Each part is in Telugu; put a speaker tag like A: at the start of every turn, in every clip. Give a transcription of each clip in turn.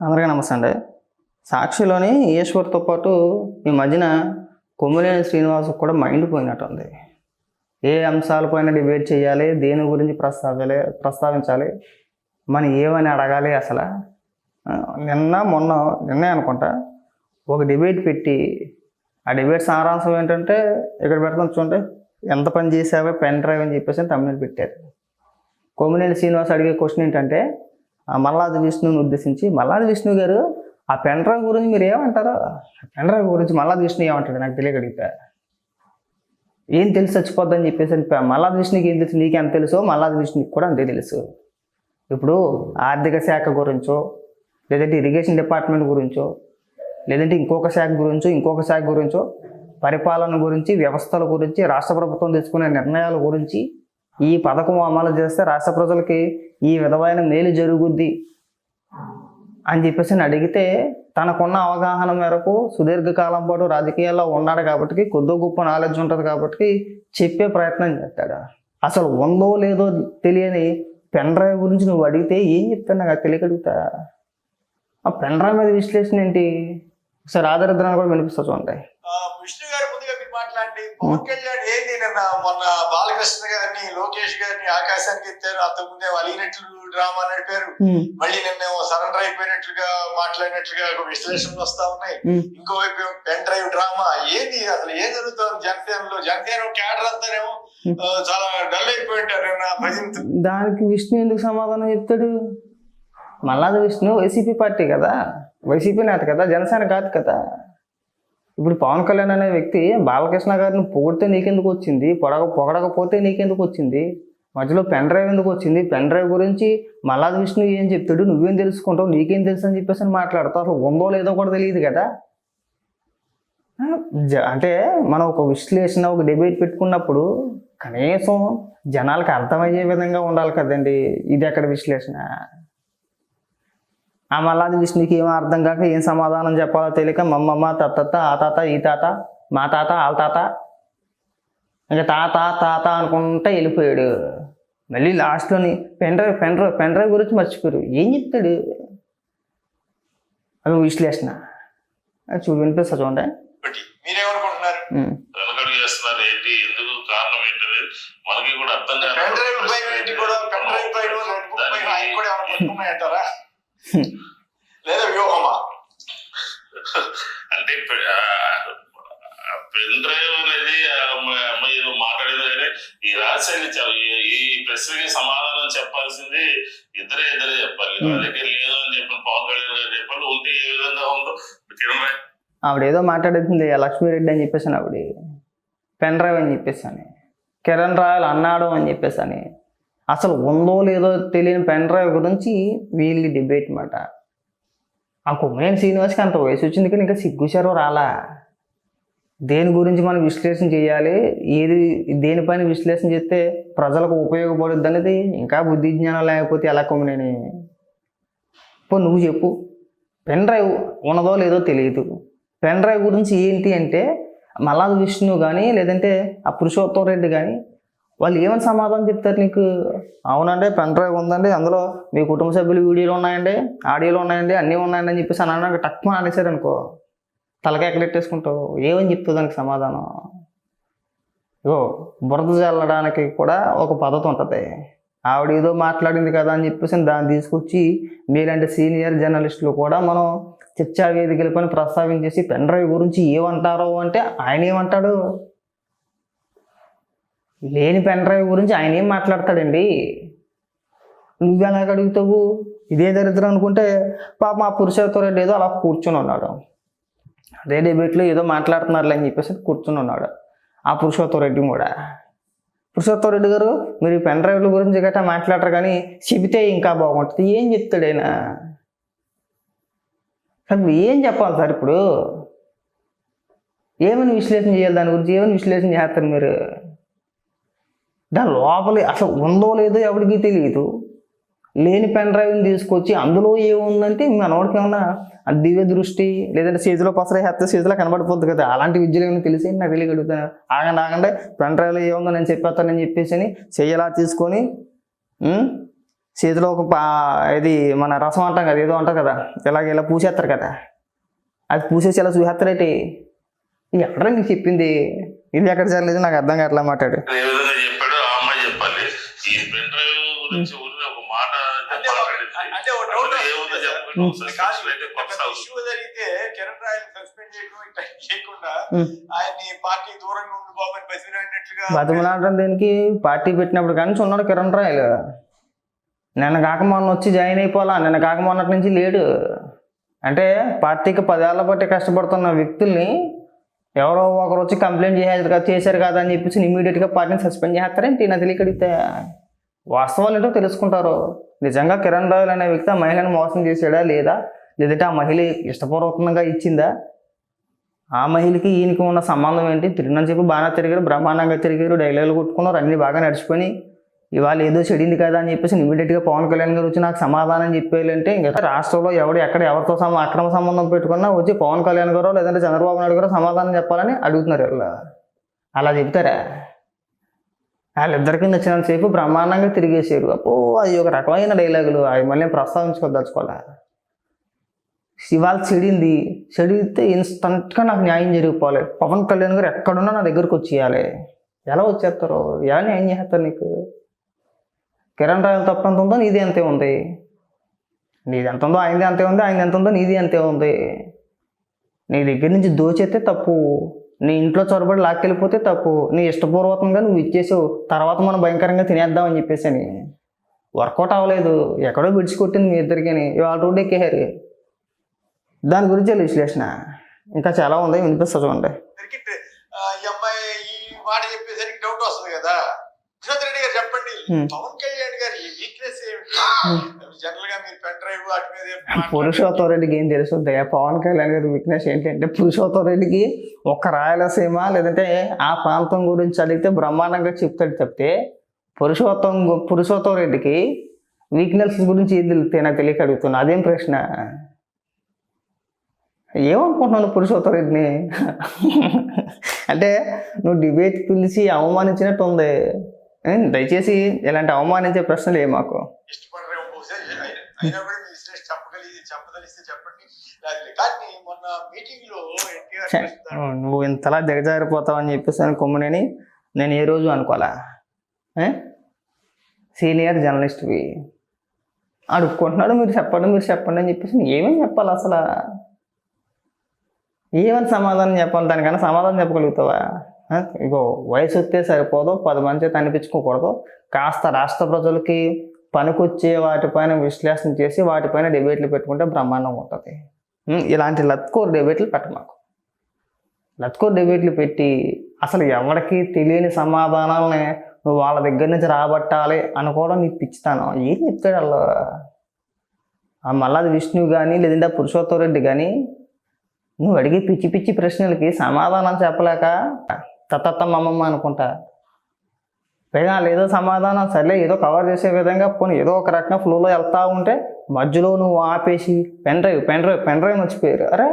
A: అందరికీ నమస్తే అండి. సాక్షిలోని ఈశ్వర్తో పాటు ఈ మధ్యన కొమ్మినేని శ్రీనివాస్ కూడా మైండ్ పోయినట్టుంది ఏ అంశాలపైన డిబేట్ చేయాలి దేని గురించి ప్రస్తావించాలి ప్రస్తావించాలి మనం ఏమని అడగాలి అసలు? నిన్న మొన్న నిన్నే అనుకుంటా ఒక డిబేట్ పెట్టి ఆ డిబేట్ సారాంశం ఏంటంటే ఇక్కడ పెడతాం చూడండి ఎంత పని చేసావో పెన్ డ్రైవ్ అని చెప్పేసి తమిళ పెట్టారు. కొమ్మినేని శ్రీనివాస్ అడిగే క్వశ్చన్ ఏంటంటే మల్లాది విష్ణుని ఉద్దేశించి మల్లాది విష్ణు గారు ఆ పెన్ డ్రైవ్ గురించి మీరు ఏమంటారు? ఆ గురించి మల్లాది విష్ణు ఏమంటాడు? నాకు తెలియకడిగితే ఏం తెలిసి? చచ్చిపోద్దని చెప్పేసి అని మల్లాది విష్ణుకి ఏం తెలుసు? నీకు ఎంత తెలుసో? మల్లాది విష్ణుకి కూడా అంతే తెలుసు. ఇప్పుడు ఆర్థిక శాఖ గురించో లేదంటే ఇరిగేషన్ డిపార్ట్మెంట్ గురించో లేదంటే ఇంకొక శాఖ గురించో ఇంకొక శాఖ గురించో పరిపాలన గురించి వ్యవస్థల గురించి రాష్ట్ర ప్రభుత్వం తీసుకునే నిర్ణయాల గురించి ఈ పథకం అమలు చేస్తే రాష్ట్ర ప్రజలకి ఈ విధమైన మేలు జరుగుద్ది అని చెప్పేసి అడిగితే తనకున్న అవగాహన మేరకు సుదీర్ఘకాలం పాటు రాజకీయాల్లో ఉన్నాడు కాబట్టి కొద్ది గొప్ప నాలెడ్జ్ ఉంటుంది కాబట్టి చెప్పే ప్రయత్నం చేస్తాడు. అసలు ఉందో లేదో తెలియని పెన్ డ్రైవ్ గురించి నువ్వు అడిగితే ఏం చెప్తాను నాకు తెలియగలుగుతా ఆ పెన్ డ్రైవ్ మీద విశ్లేషణ ఏంటి? ఒకసారి ఆధారిద్రాన్ని కూడా వినిపిస్తా చూడండి
B: ఆ, విష్ణు గారు ముందుగా మాట్లాడండి పవన్ కళ్యాణ్ ఏంది నిన్న మొన్న బాలకృష్ణ గారిని లోకేష్ గారిని ఆకాశానికి ఎత్తారు. అంతకుముందే అలిగినట్లు డ్రామా నడిపారు. మళ్ళీ నిన్న సరెండర్ అయిపోయినట్లుగా మాట్లాడినట్లుగా ఒక విశ్లేషణలు వస్తా ఉన్నాయి. ఇంకోవైపు పెన్ డ్రైవ్ డ్రామా? ఏంది? అసలు ఏం జరుగుతుంది జనసేనలో? జనసేన క్యాడర్ అంతానేమో చాలా డల్ అయిపోయి ఉంటారు నిన్న భజంతు
A: దానికి విష్ణు ఎందుకు సమాధానం చెప్తాడు? మల్లాది విష్ణు వైసీపీ పార్టీ కదా. వైసీపీ నేత కదా జనసేన కాదు కదా. ఇప్పుడు పవన్ కళ్యాణ్ అనే వ్యక్తి బాలకృష్ణ గారిని పొగిడితే నీకెందుకు వచ్చింది? పొడగ పొగడకపోతే నీకెందుకు వచ్చింది? మధ్యలో పెన్ డ్రైవ్ ఎందుకు వచ్చింది? పెన్ డ్రైవ్ గురించి మల్లాది విష్ణు ఏం చెప్తాడు? నువ్వేం తెలుసుకుంటావు? నీకేం తెలుసు అని చెప్పేసి అని మాట్లాడతావు? అసలు ఉందో లేదో కూడా తెలియదు కదా? జ- అంటే మనం ఒక విశ్లేషణ ఒక డిబేట్ పెట్టుకున్నప్పుడు కనీసం జనాలకు అర్థమయ్యే విధంగా ఉండాలి కదండి. ఇది ఎక్కడ విశ్లేషణ. ఆ మల్లాది విష్ణుకి ఏం అర్థం కాక ఏం సమాధానం చెప్పాలో తెలియక మమ్మమ్మ తత్తత్త ఆ తాత ఈ తాత మా తాత వాళ్ళ తాత. ఇంకా తాత తాత అనుకుంటా వెళ్ళిపోయాడు. మళ్ళీ లాస్ట్లోని pen drive pen drive pen drive గురించి మర్చిపోయారు. ఏం చెప్తాడు? అది విశ్లేషణ. చూడు వినిపిస్తా చూడండి.
B: మీరేమనుకుంటున్నారు?
A: ఉమ్.
C: వెనకడుగు చేస్తున్నారు ఏంటి? ఎందుకు కారణం ఏంటనేది మనకి కూడా అర్థం కాదు.
B: లేదా వ్యూహమా?
C: అంటే పెన్ డ్రైవ్ అనేది మీరు మాట్లాడేది కానీ ఈ రాజశేఖర్ చ- ఈ- ప్రశ్నకి సమాధానం చెప్పాల్సింది ఇద్దరే ఇద్దరే చెప్పాలి. దగ్గర లేదు అని చెప్పిన పవన్ కళ్యాణ్ గారు చెప్పాలి ఉంటే ఏ విధంగా ఉందో కిరణ్
A: ఆవిడ ఏదో మాట్లాడుతుంది లక్ష్మీరెడ్డి అని చెప్పేసి ఆవిడ. పెన్ డ్రైవ్ అని చెప్పేసి అని. కిరణ్ రాయల్ అన్నాడు అని చెప్పేసి అని. అసలు ఉందో లేదో తెలియని పెన్ డ్రైవ్ గురించి వీళ్ళ డిబేట్ మాట. ఆ కుమ్మేని శ్రీనివాస్కి అంత వయసు వచ్చింది కానీ ఇంకా సిగ్గుచారో రాలా. దేని గురించి మనం విశ్లేషణ చేయాలి? ఏది దేనిపైన విశ్లేషణ చేస్తే ప్రజలకు ఉపయోగపడుద్ది అనేది ఇంకా బుద్ధి జ్ఞానం లేకపోతే ఎలా కొమ్మనేని పో నువ్వు చెప్పు. పెన్ డ్రైవ్ ఉన్నదో లేదో తెలియదు. పెన్ డ్రైవ్ గురించి ఏంటి అంటే మల్లాది విష్ణు కానీ లేదంటే ఆ పురుషోత్తం రెడ్డి కానీ వాళ్ళు ఏమని సమాధానం చెప్తారు నీకు? అవునండి పెన్ డ్రైవ్ ఉందండి అందులో మీ కుటుంబ సభ్యులు వీడియోలు ఉన్నాయండి ఆడియోలు ఉన్నాయండి అన్నీ ఉన్నాయండి అని చెప్పేసి అన్నాక టక్మా అనేసారు అనుకో. తలకి ఎక్కడెట్టేసుకుంటావు ఏమని చెప్తావు దానికి సమాధానం? ఇగో బురద చల్లడానికి కూడా ఒక పద్ధతి ఉంటుంది. ఆవిడ ఏదో మాట్లాడింది కదా అని చెప్పేసి దాన్ని తీసుకొచ్చి మీలాంటి సీనియర్ జర్నలిస్టులు కూడా మనం చర్చా వేదికలపైన ప్రస్తావించేసి పెన్ డ్రైవ్ గురించి ఏమంటారో అంటే ఆయన ఏమంటాడు? లేని పెన్ డ్రైవ్ గురించి ఆయన ఏం మాట్లాడతాడండి? నువ్వు ఎలాగ అడుగుతావు? ఇదే దరిద్రం అనుకుంటే పాప మా పురుషోత్తం రెడ్డి ఏదో అలా కూర్చొని ఉన్నాడు. అదే డిబేట్లో ఏదో మాట్లాడుతున్నారులే అని చెప్పేసి కూర్చొని ఉన్నాడు. ఆ పురుషోత్తం రెడ్డి కూడా. పురుషోత్తం రెడ్డి గారు మీరు పెన్ డ్రైవ్ల గురించి గట్టా మాట్లాడరు కానీ చెబితే ఇంకా బాగుంటుంది. ఏం చెప్తాడు ఆయన? ఏం చెప్పాలి సార్ ఇప్పుడు? ఏమని విశ్లేషణ చేయాలి దాని గురించి? ఏమని విశ్లేషణ చేస్తారు మీరు? దాని లోపలి అసలు ఉందో లేదో ఎవరికి తెలియదు. లేని పెన్ డ్రైవ్ని తీసుకొచ్చి అందులో ఏముందంటే మనవాడికి ఏమన్నా దివ్య దృష్టి లేదంటే చేతిలో పసరే హెత్త చేతిలో కనబడిపోద్ది కదా అలాంటి విద్యలు ఏమైనా తెలిసి నాకు తెలియగలుగుతా? ఆగండి ఆగండి పెన్ డ్రైవ్లో ఏముందో నేను చెప్పేస్తానని చెప్పేసి అని చెయ్యలా తీసుకొని చేతిలో ఒక పా ఇది మన రసం అంటాం కదా ఏదో అంటారు కదా ఇలాగ ఇలా పూసేస్తారు కదా అది పూసేసి ఇలా చూసేస్తారేటి ఎక్కడ నీకు చెప్పింది ఇది ఎక్కడ జరగలేదు నాకు అర్థం కావట్లే మాట్లాడు.
C: గురించి ఊరిని ఒక మాట
B: అంటే ఒక- డౌట్
C: ఏముందో
B: ఇష్యూ జరిగితే కిరణ్ రాయల్ సస్పెండ్ చేయడం ఇట్లా చేయకుండా. ఆయన్ని పార్టీ దూరంగా ఉండి బాబు బసిరాడినట్లుగా
A: బతిమలాడడం దేనికి? పార్టీ పెట్టినప్పుడు కానీ ఉన్నాడు కిరణ్ రాయలు నిన్న కాక మొన్న వచ్చి జాయిన్ అయిపోవాలా? నిన్న కాక మొన్నటి నుంచి లేడు. అంటే పార్టీకి పదేళ్ళ బట్టి కష్టపడుతున్న వ్యక్తుల్ని ఎవరో ఒకరు వచ్చి కంప్లైంట్ చేసేది కదా చేశారు కదా అని చెప్పేసి ఇమీడియట్గా పార్టీని సస్పెండ్ చేస్తారేంటి? నా తెలియక అడిగితే. వాస్తవాలు ఏంటో తెలుసుకుంటారు. నిజంగా కిరణ్ రాయల్ అనే వ్యక్తి ఆ మహిళను మోసం చేశాడా లేదా? లేదంటే ఆ మహిళ ఇష్టపూర్వకంగా ఇచ్చిందా? ఆ మహిళకి ఈయనకి ఉన్న సంబంధం ఏంటి? తిరిగినని చెప్పి బాగా తిరిగారు బ్రహ్మాండంగా తిరిగారు డైలాగులు కొట్టుకున్నారు అన్ని బాగా నడిచిపోయి ఇవాళ ఏదో చెడింది కదా అని చెప్పేసి ఇమీడియట్గా పవన్ కళ్యాణ్ గారు వచ్చి నాకు సమాధానం చెప్పేయాలంటే ఇంకా రాష్ట్రంలో ఎవడు ఎక్కడ ఎవరితో సమ అక్రమ సంబంధం పెట్టుకున్నా వచ్చి పవన్ కళ్యాణ్ గారో లేదంటే చంద్రబాబు నాయుడు గారు సమాధానం చెప్పాలని అడుగుతున్నారు ఇలా అలా చెప్తారా? వాళ్ళిద్దరికి నచ్చినంతసేపు బ్రహ్మాండంగా తిరిగేసారు అప్పో అది ఒక రకమైన డైలాగులు అవి మళ్ళీ ప్రస్తావించుకోదలుచుకోవాలా? ఇవాళ చెడింది. చెడితే ఇన్స్టంట్గా నాకు న్యాయం జరిగిపోవాలి. పవన్ కళ్యాణ్ గారు ఎక్కడున్నా నా దగ్గరకు వచ్చేయాలి. ఎలా వచ్చేస్తారు? ఎలా న్యాయం చేస్తారు నీకు? కిరణ్ రాయల్ తప్పు ఎంత ఉందో నీది అంతే ఉంది. నీది ఎంత ఉందో ఆయనది అంతే ఉంది. ఆయన ఎంత ఉందో నీది అంతే ఉంది. నీ దగ్గర నుంచి దోచేస్తే తప్పు. నీ ఇంట్లో చొరబడి లాక్కెళ్ళిపోతే తప్పు. నీ ఇష్టపూర్వకంగా నువ్వు ఇచ్చేసావు తర్వాత మనం భయంకరంగా తినేద్దామని చెప్పేసి అని వర్కౌట్ అవ్వలేదు. ఎక్కడో విడిచికొట్టింది మీ ఇద్దరికి ఇవాళ రోడ్డు ఎక్కేహారు దాని గురించి విశ్లేషణ? ఇంకా చాలా ఉంది. వినిపిస్తా చూడండి.
B: సరికి ఈ అమ్మాయి ఈ మాట చెప్పేసరికి డౌట్ వస్తుంది కదా. రెడ్డి గారు చెప్పండి. పవన్ కళ్యాణ్ గారి వీక్నెస్ ఏమిటి?
A: పురుషోత్తం రెడ్డికి ఏం తెలుసు? దయ పవన్ కళ్యాణ్ గారి వీక్నెస్ ఏంటంటే పురుషోత్తం రెడ్డికి ఒక్క రాయలసీమ లేదంటే ఆ ప్రాంతం గురించి అడిగితే బ్రహ్మాండంగా చెప్తాడు తప్పితే పురుషోత్తం పురుషోత్తం రెడ్డికి వీక్నెస్ గురించి ఏం తెలిస్తే నాకు తెలియక అడుగుతున్నా. అదేం ప్రశ్న? ఏమనుకుంటున్నాను పురుషోత్తం రెడ్డిని అంటే నువ్వు డిబేట్ పిలిచి అవమానించినట్టు ఉంది. దయచేసి ఇలాంటి అవమానించే ప్రశ్నలు ఏ మాకు?
B: అయినా- కూడా మీ విశ్లేషణ చెప్పగలిగి చెప్పదలిస్తే చెప్పండి. కానీ మొన్న
A: మీటింగ్లో నువ్వు ఇంతలా దిగజారిపోతావు అని చెప్పేసి అని కొమ్మనేని నేను ఏ రోజు అనుకోలే? ఏ? సీనియర్ జర్నలిస్ట్వి. అడుక్కుంటున్నాడు మీరు చెప్పండి మీరు చెప్పండి అని చెప్పేసి ఏమని చెప్పాలి అసలు? ఏమని సమాధానం చెప్పాలి? దానికన్నా సమాధానం చెప్పగలుగుతావా? ఇగో వయసు వస్తే సరిపోదు పది మంది చేత అనిపించుకోకూడదు కాస్త రాష్ట్ర ప్రజలకి పనికొచ్చే వాటిపైన విశ్లేషణ చేసి వాటిపైన డిబేట్లు పెట్టుకుంటే బ్రహ్మాండం ఉంటుంది ఇలాంటి లత్కోర్ డిబేట్లు పెట్టమాకు లత్కోర్ డిబేట్లు పెట్టి అసలు ఎవరికి తెలియని సమాధానాలని నువ్వు వాళ్ళ దగ్గర నుంచి రాబట్టాలి అనుకోవడం నీకు పిచ్చితాను. ఏం చెప్తాడు వాళ్ళు ఆ మల్లాది విష్ణువు కానీ లేదంటే ఆ పురుషోత్తం రెడ్డి కానీ నువ్వు అడిగే పిచ్చి పిచ్చి ప్రశ్నలకి సమాధానం చెప్పలేక తత్తత్త మమ్మమ్మ అనుకుంటా. పైగా ఏదో సమాధానం? సర్లే ఏదో కవర్ చేసే విధంగా పోనీ ఏదో ఒక రకంగా ఫ్లోలో వెళ్తూ ఉంటే మధ్యలో నువ్వు ఆపేసి pen drive pen drive pen drive మర్చిపోయారు. అరే!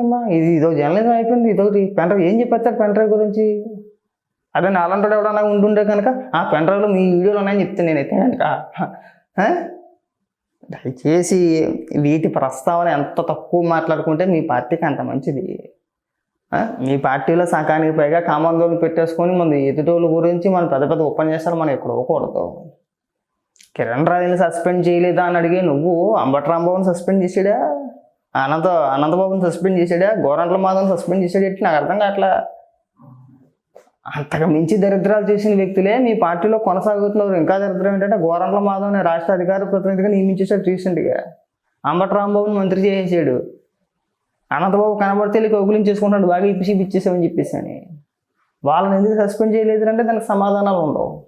A: అమ్మా ఇది ఇదో జర్నలిజం అయిపోయింది ఇదొకటి పెన్ డ్రైవ్ ఏం చెప్పేస్తారు పెన్ డ్రైవ్ గురించి? అదే నాలంటాడు ఎవడన్నా ఉండుంటే కనుక ఆ పెన్ డ్రైవ్లో మీ వీడియోలు ఉన్నాయని చెప్తాను నేనైతే కనుక దయచేసి వీటి ప్రస్తావన ఎంత తక్కువ మాట్లాడుకుంటే మీ పార్టీకి అంత మంచిది. మీ పార్టీలో సకానికి పైగా కామందోళ్ళు పెట్టేసుకొని మన ఎదుటోళ్ళ గురించి మనం పెద్ద పెద్ద ఉపన్యాసాలు మనం ఎక్కడ ఇవ్వకూడదు కిరణ్ రాజుని సస్పెండ్ చేయలేదా అని అడిగే నువ్వు అంబట్రాంబాబుని సస్పెండ్ చేసాడా అనంత అనంతబాబుని సస్పెండ్ చేసాడా గోరంట్ల మాధవని సస్పెండ్ చేసాడు ఎట్టి నాకు అర్థం కావట్లా. అంతకు మించి దరిద్రాలు చేసిన వ్యక్తులే మీ పార్టీలో కొనసాగుతున్నారు. ఇంకా దరిద్రం ఏంటంటే గోరంట్ల మాధవ్ని రాష్ట్ర అధికార ప్రతినిధిగా నియమించేశాడు రీసెంట్గా. అంబట్రాంబాబుని మంత్రి చేసేసాడు అనంతబాబు కనబడితే వెళ్ళి కౌగులించేసుకుంటాడు బాగా ఇప్పిసి ఇప్పించేసామని చెప్పేసి అని. వాళ్ళని ఎందుకు సస్పెండ్ చేయలేదు అంటే దానికి సమాధానాలు ఉండవు.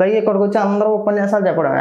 A: పైగా ఇక్కడికి వచ్చి అందరూ ఉపన్యాసాలు చెప్పడమే.